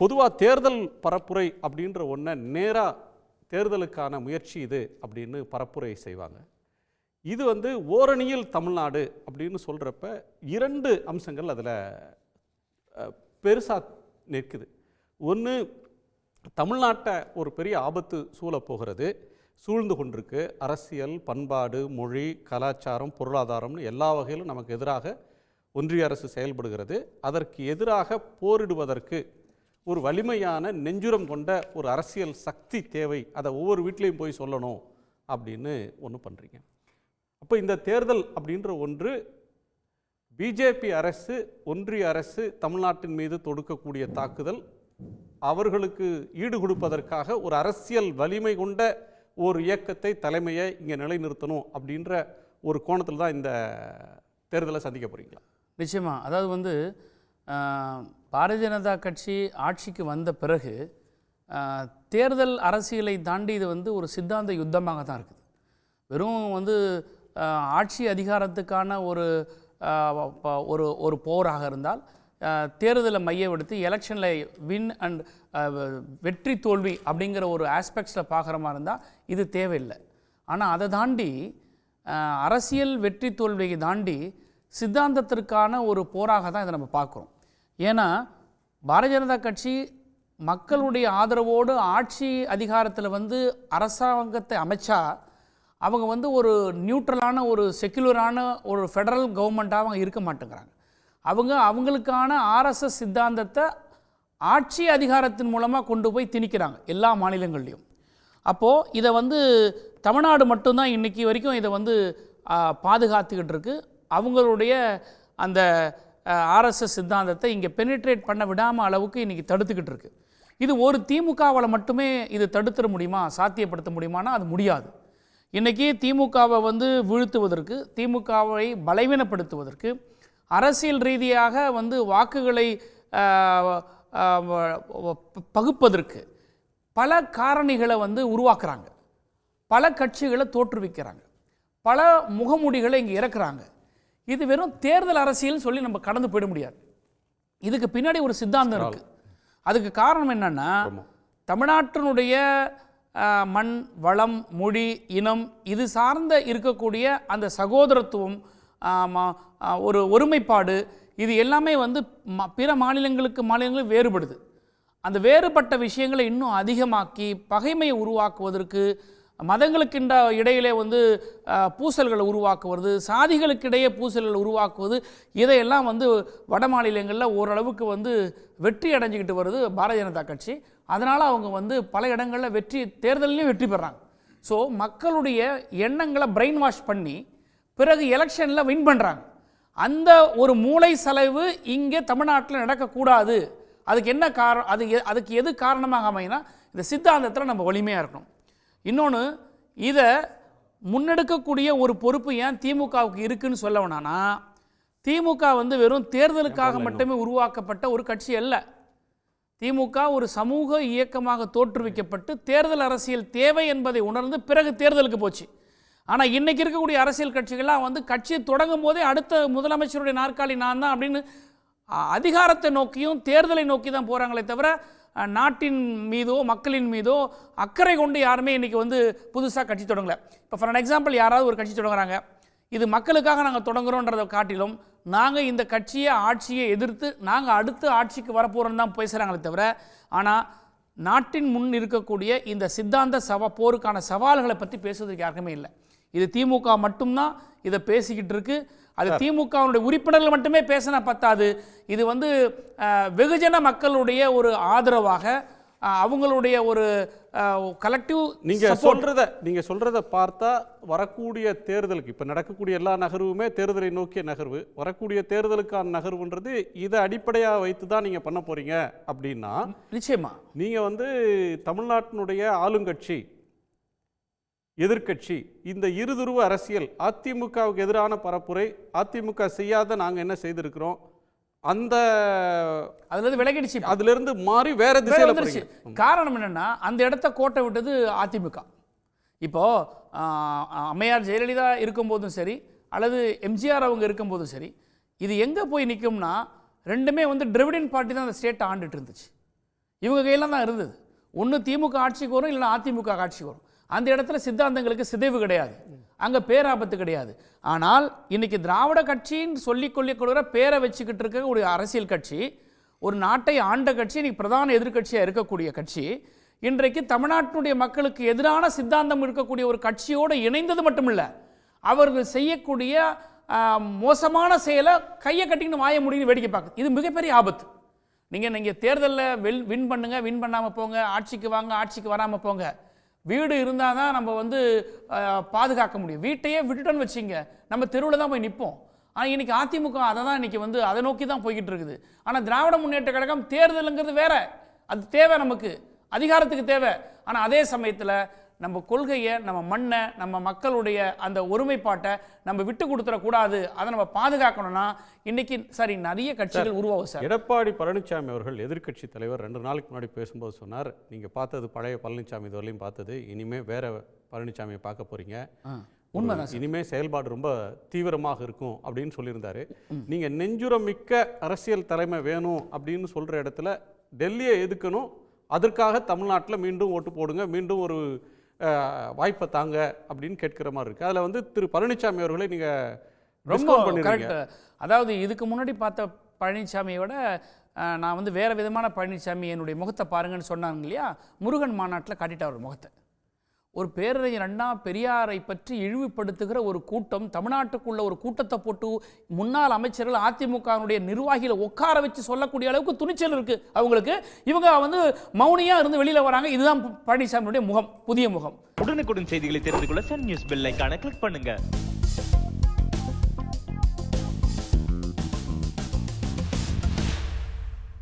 பொதுவாக தேர்தல் பரப்புரை அப்படின்ற ஒன்றை நேராக தேர்தலுக்கான முயற்சி இது அப்படின்னு பரப்புரை செய்வாங்க. இது வந்து ஓரணியில் தமிழ்நாடு அப்படின்னு சொல்கிறப்ப இரண்டு அம்சங்கள் அதில் பெருசாக நிற்குது. ஒன்று தமிழ்நாட்டை ஒரு பெரிய ஆபத்து சூழப் போகிறது. சூழ்ந்து கொண்டிருக்கு. அரசியல் பண்பாடு மொழி கலாச்சாரம் பொருளாதாரம்னு எல்லா வகையிலும் நமக்கு எதிராக ஒன்றிய அரசு செயல்படுகிறது. அதற்கு எதிராக போரிடுவதற்கு ஒரு வலிமையான நெஞ்சுரம் கொண்ட ஒரு அரசியல் சக்தி தேவை. அதை ஒவ்வொரு வீட்லேயும் போய் சொல்லணும் அப்படின்னு ஒன்று பண்ணுறீங்க அப்போ இந்த தேர்தல் அப்படின்ற ஒன்று பிஜேபி அரசு ஒன்றிய அரசு தமிழ்நாட்டின் மீது தொடுக்கக்கூடிய தாக்குதல் அவர்களுக்கு ஈடு கொடுப்பதற்காக ஒரு அரசியல் வலிமை கொண்ட ஒரு இயக்கத்தை தலைமையை இங்கே நிலைநிறுத்தணும் அப்படின்ற ஒரு கோணத்தில் தான் இந்த தேர்தலை சந்திக்க போகிறீங்களா நிச்சயமாக அதாவது வந்து பாரதிய ஜனதா கட்சி ஆட்சிக்கு வந்த பிறகு தேர்தல் அரசியலை தாண்டி இது வந்து ஒரு சித்தாந்த யுத்தமாக தான் இருக்குது. வெறும் வந்து ஆட்சி அதிகாரத்துக்கான ஒரு ஒரு ஒரு போராக இருந்தால் தேர்தலை மையப்படுத்தி எலெக்ஷனில் வின் அண்ட் வெற்றி தோல்வி அப்படிங்கிற ஒரு ஆஸ்பெக்ட்ஸில் பார்க்குற மாதிரி இருந்தால் இது தேவையில்லை. ஆனால் அதை தாண்டி அரசியல் வெற்றி தோல்வியை தாண்டி சித்தாந்தத்திற்கான ஒரு போராக தான் இதை நம்ம பார்க்குறோம். ஏன்னா பாரதிய ஜனதா கட்சி மக்களுடைய ஆதரவோடு ஆட்சி அதிகாரத்தில் வந்து அரசாங்கத்தை அமைச்சா அவங்க வந்து ஒரு நியூட்ரலான ஒரு செக்யூலரான ஒரு ஃபெடரல் கவர்மெண்ட்டாக அவங்க இருக்க மாட்டேங்கிறாங்க. அவங்க அவங்களுக்கான ஆர்எஸ்எஸ் சித்தாந்தத்தை ஆட்சி அதிகாரத்தின் மூலமாக கொண்டு போய் திணிக்கிறாங்க எல்லா மாநிலங்கள்லையும். அப்போது இதை வந்து தமிழ்நாடு மட்டும்தான் இன்னைக்கு வரைக்கும் இதை வந்து பாதுகாத்துக்கிட்டு இருக்குது அவங்களுடைய அந்த ஆர்எஸ்எஸ் சித்தாந்தத்தை இங்கே பெனிட்ரேட் பண்ண விடாமல் அளவுக்கு இன்றைக்கி தடுத்துக்கிட்டு இருக்கு. இது ஒரு திமுகவால் மட்டுமே இது தடுத்துட முடியுமா சாத்தியப்படுத்த முடியுமானா அது முடியாது. இன்றைக்கி திமுகவை வந்து வீழ்த்துவதற்கு திமுகவை பலவீனப்படுத்துவதற்கு அரசியல் ரீதியாக வந்து வாக்குகளை பகுப்பதற்கு பல காரணிகளை வந்து உருவாக்குறாங்க. பல கட்சிகளை தோற்றுவிக்கிறாங்க. பல முகமூடிகளை இங்கே இறக்குறாங்க. இது வெறும் தேர்தல் அரசியல் சொல்லி நம்ம கடந்து போயிட முடியாது. இதுக்கு பின்னாடி ஒரு சித்தாந்தம் இருக்கு. அதுக்கு காரணம் என்னன்னா தமிழ்நாட்டினுடைய மண் வளம் மொழி இனம் இது சார்ந்த இருக்கக்கூடிய அந்த சகோதரத்துவம் ஒரு ஒருமைப்பாடு இது எல்லாமே வந்து பிற மாநிலங்களுக்கு மாநிலங்களுக்கு வேறுபடுது. அந்த வேறுபட்ட விஷயங்களை இன்னும் அதிகமாக்கி பகைமையை உருவாக்குவதற்கு மதங்களுக்கின்ற இடையிலே வந்து பூசல்களை உருவாக்குவது சாதிகளுக்கிடையே பூசல்களை உருவாக்குவது இதையெல்லாம் வந்து வட மாநிலங்களில் ஓரளவுக்கு வந்து வெற்றி அடைஞ்சிக்கிட்டு வருது பாரதிய ஜனதா கட்சி. அதனால் அவங்க வந்து பல இடங்களில் வெற்றி தேர்தலையும் வெற்றி பெறாங்க. ஸோ மக்களுடைய எண்ணங்களை பிரெயின் வாஷ் பண்ணி பிறகு எலெக்ஷனில் வின் பண்ணுறாங்க அந்த ஒரு மூளை செலவு இங்கே தமிழ்நாட்டில் நடக்கக்கூடாது. அதுக்கு என்ன காரணம் அது எ- அதுக்கு எது காரணமாக அமையினா இந்த சித்தாந்தத்தில் நம்ம வலிமையாக இருக்கணும். இன்னொன்று இதை முன்னெடுக்கக்கூடிய ஒரு பொறுப்பு ஏன் திமுகவுக்கு இருக்குன்னு சொல்ல வேணான்னா திமுக வந்து வெறும் தேர்தலுக்காக மட்டுமே உருவாக்கப்பட்ட ஒரு கட்சி அல்ல. திமுக ஒரு சமூக இயக்கமாக தோற்றுவிக்கப்பட்டு தேர்தல் அரசியல் தேவை என்பதை உணர்ந்து பிறகு தேர்தலுக்கு போச்சு. ஆனால் இன்னைக்கு இருக்கக்கூடிய அரசியல் கட்சிகள்லாம் வந்து கட்சியை தொடங்கும் போதே அடுத்த முதலமைச்சருடைய நாற்காலி நான் தான் அப்படின்னு அதிகாரத்தை நோக்கியும் தேர்தலை நோக்கி தான் போகிறாங்களே தவிர நாட்டின் மீதோ மக்களின் மீதோ அக்கறை கொண்டு யாருமே இன்றைக்கி வந்து புதுசாக கட்சி தொடங்கலை. இப்போ ஃபார் எக்ஸாம்பிள் யாராவது ஒரு கட்சி தொடங்குறாங்க. இது மக்களுக்காக நாங்கள் தொடங்குறோன்றதை காட்டிலும் நாங்கள் இந்த கட்சியை ஆட்சியை எதிர்த்து நாங்கள் அடுத்த ஆட்சிக்கு வரப்போகிறோன்னு தான் பேசுகிறாங்களே தவிர ஆனால் நாட்டின் முன் இருக்கக்கூடிய இந்த சித்தாந்த சவா போருக்கான சவால்களை பற்றி பேசுவதற்கு யாருக்குமே இல்லை. இது திமுக மட்டும்தான் இதை பேசிக்கிட்டு இருக்கு. அது திமுகவுடைய உறுப்பினர்கள் மட்டுமே பேசினா பத்தாது. இது வந்து வெகுஜன மக்களுடைய ஒரு ஆதரவாக அவங்களுடைய ஒரு கலெக்டிவ் நீங்க சொல்றத நீங்க சொல்றத பார்த்தா வரக்கூடிய தேர்தலுக்கு இப்ப நடக்கக்கூடிய எல்லா நகர்வுமே தேர்தலை நோக்கிய நகர்வு. வரக்கூடிய தேர்தலுக்கான நகர்வுன்றது இதை அடிப்படையா வைத்து தான் நீங்க பண்ண போறீங்க அப்படின்னா நிச்சயமா. நீங்க வந்து தமிழ்நாட்டினுடைய ஆளுங்கட்சி எதிர்க்கட்சி இந்த இருதுருவ அரசியல் அதிமுகவுக்கு எதிரான பரப்புரை அதிமுக செய்யாத நாங்க என்ன செய்திருக்கிறோம் அந்த அதுல இருந்து விலகிடுச்சு இப்ப. அதுல இருந்து மாறி வேற திசையில வந்துருச்சு. காரணம் என்னன்னா அந்த இடத்த கோட்டை விட்டது அதிமுக. இப்போ ஆஹ், அம்மையார் ஜெயலலிதா இருக்கும்போதும் சரி அல்லது எம்ஜிஆர் அவங்க இருக்கும்போதும் சரி இது எங்கே போய் நிற்கும்னா ரெண்டுமே வந்து டிரிவிடன் பார்ட்டி தான் அந்த ஸ்டேட்டை ஆண்டுட்டு இருந்துச்சு. இவங்க கையில் தான் இருந்தது. ஒன்று திமுக ஆட்சிக்கு வரும் இல்லைன்னா அதிமுக ஆட்சிக்கு வரும். அந்த இடத்துல சித்தாந்தங்களுக்கு சிதைவு கிடையாது. அங்கே பேராபத்து கிடையாது. ஆனால் இன்னைக்கு திராவிட கட்சின்னு சொல்லி கொள்ளிக்கொள்கிற பேரை வச்சுக்கிட்டு இருக்க ஒரு அரசியல் கட்சி ஒரு நாட்டை ஆண்ட கட்சி இன்னைக்கு பிரதான எதிர்க்கட்சியாக இருக்கக்கூடிய கட்சி இன்றைக்கு தமிழ்நாட்டினுடைய மக்களுக்கு எதிரான சித்தாந்தம் இருக்கக்கூடிய ஒரு கட்சியோடு இணைந்தது மட்டுமில்லை. அவர்கள் செய்யக்கூடிய மோசமான செயலை கையை கட்டிக்கின்னு வாய முடியும் வேடிக்கை பார்க்க இது மிகப்பெரிய ஆபத்து. நீங்கள் நீங்கள் தேர்தலில் வெல் வின் பண்ணுங்க வின் பண்ணாமல் போங்க ஆட்சிக்கு வாங்க ஆட்சிக்கு வராமல் போங்க. வீடு இருந்தால் தான் நம்ம வந்து பாதுகாக்க முடியும். வீட்டையே விட்டுட்டோன்னு வச்சிங்க நம்ம தெருவில் தான் போய் நிற்போம் ஆனால் இன்றைக்கி அதிமுக அதை தான் இன்றைக்கி வந்து அதை நோக்கி தான் போய்கிட்டு இருக்குது. ஆனால் திராவிட முன்னேற்ற கழகம் தேர்தலுங்கிறது வேற. அது தேவை நமக்கு. அதிகாரத்துக்கு தேவை. ஆனால் அதே சமயத்தில் நம்ம கொள்கையை நம்ம மண்ணை நம்ம மக்களுடைய அந்த ஒருமைப்பாட்டை நம்ம விட்டு கொடுத்துடக்கூடாது. அதை நம்ம பாதுகாக்கணும்னா இன்னைக்கு சரி நிறைய கட்சிகள் உருவாகும் சார். எடப்பாடி பழனிசாமி அவர்கள் எதிர்க்கட்சி தலைவர் ரெண்டு நாளைக்கு முன்னாடி பேசும்போது சொன்னார் நீங்க பார்த்தது பழைய பழனிசாமி இதுவரையும் பார்த்தது இனிமே வேற பழனிசாமியை பார்க்க போறீங்க. உண்மைதான் இனிமே செயல்பாடு ரொம்ப தீவிரமாக இருக்கும் அப்படின்னு சொல்லியிருந்தாரு. நீங்க நெஞ்சுரம் மிக்க அரசியல் தலைமை வேணும் அப்படின்னு சொல்ற இடத்துல டெல்லியை எதுக்கணும் அதற்காக தமிழ்நாட்டில் மீண்டும் ஓட்டு போடுங்க மீண்டும் ஒரு வாய்ப்பை தாங்க அப்படின்னு கேட்கிற மாதிரி இருக்கு. அதுல வந்து திரு பழனிசாமி அவர்களை நீங்க ரொம்ப. கரெக்ட் அதாவது இதுக்கு முன்னாடி பார்த்த பழனிசாமியை விட நான் வந்து வேற விதமான பழனிசாமி என்னுடைய முகத்தை பாருங்கன்னு சொன்னாங்க இல்லையா? முருகன் மாநாட்டில் காட்டிட்டார் முகத்தை. ஒரு பேரறிஞர் அண்ணா பெரியாரை பற்றி இழிவுபடுத்துகிற ஒரு கூட்டம் தமிழ்நாட்டுக்குள்ள ஒரு கூட்டத்தை போட்டு முன்னாள் அமைச்சர்கள் அதிமுகவினுடைய நிர்வாகிகளை உட்கார வச்சு சொல்லக்கூடிய அளவுக்கு துணிச்சல் இருக்கு. அவங்களுக்கு இவங்க வந்து மௌனியா இருந்து வெளியில வராங்க. இதுதான் பழனிசாமியுடைய முகம் புதிய முகம். உடனுக்குடன் செய்திகளை தெரிந்து கொள்ள சன் நியூஸ் பெல் ஐகானை கிளிக் பண்ணுங்க.